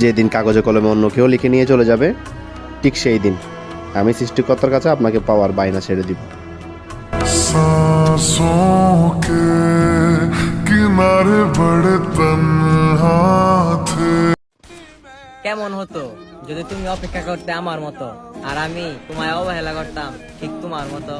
যেদিন কাগজে কলমে অন্য কেউ লিখে নিয়ে চলে যাবে ঠিক সেই দিন আমি সৃষ্টিকর্তার কাছে আপনাকে পাওয়ার বায়না ছেড়ে দিব। কেমন হতো যদি তুমি অপেক্ষা করতে আমার মতো? আর আমি তোমায় অবহেলা করতাম ঠিক তোমার মতো।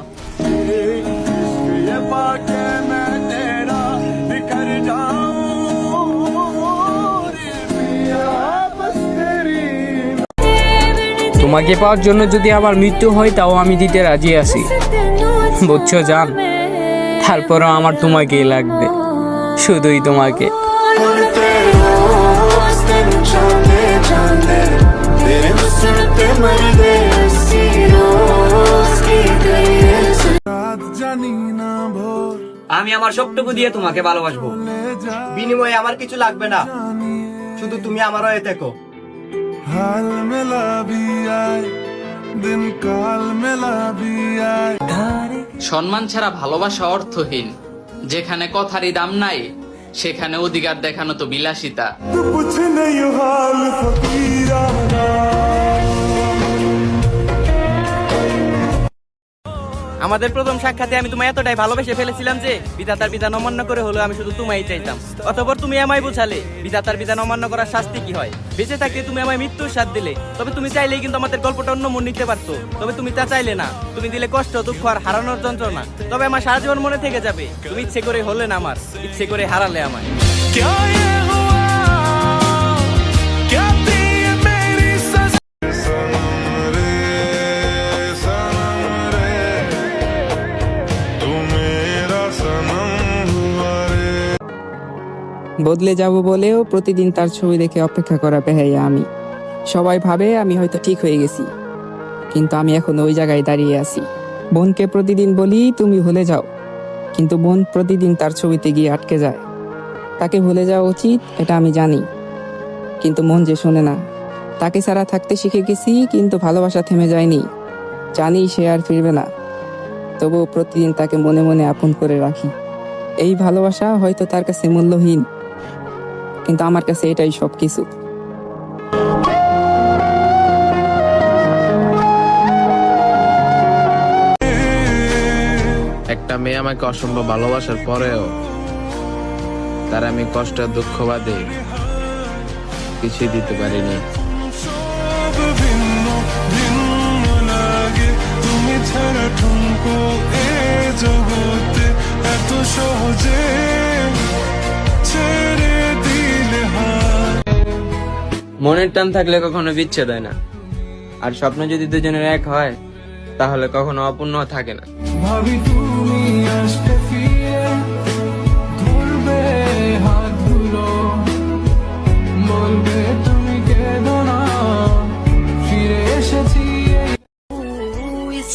তোমাকে পাওয়ার জন্য যদি আমার মৃত্যু হয়, তাও আমি দিতে রাজি আছি। বুঝছ, জান? তারপরও আমার তোমাকেই লাগবে। শুধুই তোমাকে। আমি আমার সবটুকু দিয়ে তোমাকে ভালোবাসবো। বিনিময়ে আমার কিছু লাগবে না। শুধু তুমি আমার হয়ে থেকো। হাল মেলাবি আয় দিন কাল মেলাবি সম্মান ছাড়া ভালোবাসা অর্থহীন। যেখানে কথারই দাম নাই সেখানে অধিকার দেখানো তো বিলাসিতা। আমাদের প্রথম সাক্ষাতে আমি তোমায় এতটাই ভালোবেসে ফেলেছিলাম যে বিধাতার বিধান অমান্য করে হলো আমি শুধু তোমায় চাইতাম। অতঃপর তুমি আমায় বুঝালে, বিধাতার বিধান অমান্য করার শাস্তি কি হয়? বেঁচে থাকতে তুমি আমায় মৃত্যুর সাথ দিলে। তবে তুমি চাইলেই কিন্তু আমাদের গল্পটা অন্য মন নিতে পারতো। তবে তুমি তা চাইলে না। তুমি দিলে কষ্ট, দুঃখ আর হারানোর যন্ত্রণা। তবে আমার সারা জীবন মনে থেকে যাবে, তুমি ইচ্ছে করে হলে না আমার, ইচ্ছে করে হারালে আমায়। বদলে যাব বলেও প্রতিদিন তার ছবি দেখে অপেক্ষা করা বেহাইয়া আমি। সবাই ভাবে আমি হয়তো ঠিক হয়ে গেছি। কিন্তু আমি এখন ওই জায়গায় দাঁড়িয়ে আছি। বোনকে প্রতিদিন বলি, তুমি ভুলে যাও। কিন্তু বোন প্রতিদিন তার ছবিতে গিয়ে আটকে যায়। তাকে ভুলে যাওয়া উচিত, এটা আমি জানি। কিন্তু মন যে শোনে না। তাকে ছাড়া থাকতে শিখে গেছি, কিন্তু ভালোবাসা থেমে যায়নি। জানি সে আর ফিরবে না। তবুও প্রতিদিন তাকে মনে মনে আপন করে রাখি। এই ভালোবাসা হয়তো তার কাছে মূল্যহীন। কিন্তু আমার কাছে এটাই সব কিছু একটা মেয়ে আমাকে অসম্ভব ভালোবাসার পরেও তার আমি কষ্ট দুঃখবাদে দুঃখ বাদে কিছুই দিতে পারিনি। মনের টান থাকলে কখনো বিচ্ছেদ হয় না। আর স্বপ্ন যদি দুজনের এক হয় তাহলে কখনো অপূর্ণ থাকে না।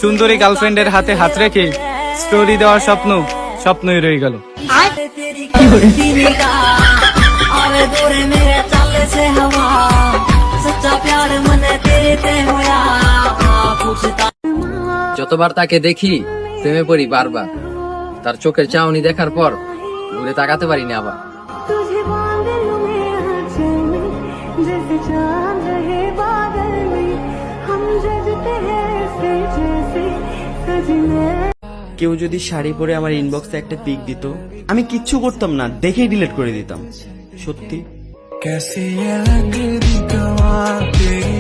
সুন্দরী গার্লফ্রেন্ডের হাতে হাত রেখে স্টোরি দেওয়ার স্বপ্ন স্বপ্নই রয়ে গেল। चल से हवा सच्चा प्यार मन तेरे ते होया पूछता যতবার তাকে দেখি প্রেমে পড়ি বারবার তার চোখের চাউনি দেখার পর ঘুরে তাকাতে পারি না আবার तुझे बादल में आंचल में जैसे चांद रहे बादल में हम जगते हैं ऐसे जैसे सजने কেউ যদি শাড়ি পরে আমার ইনবক্সে একটা পিক দিত আমি কিচ্ছু করতাম না দেখেই ডিলিট করে দিতাম সত্যি कैसी ये लगती गवा तेरी?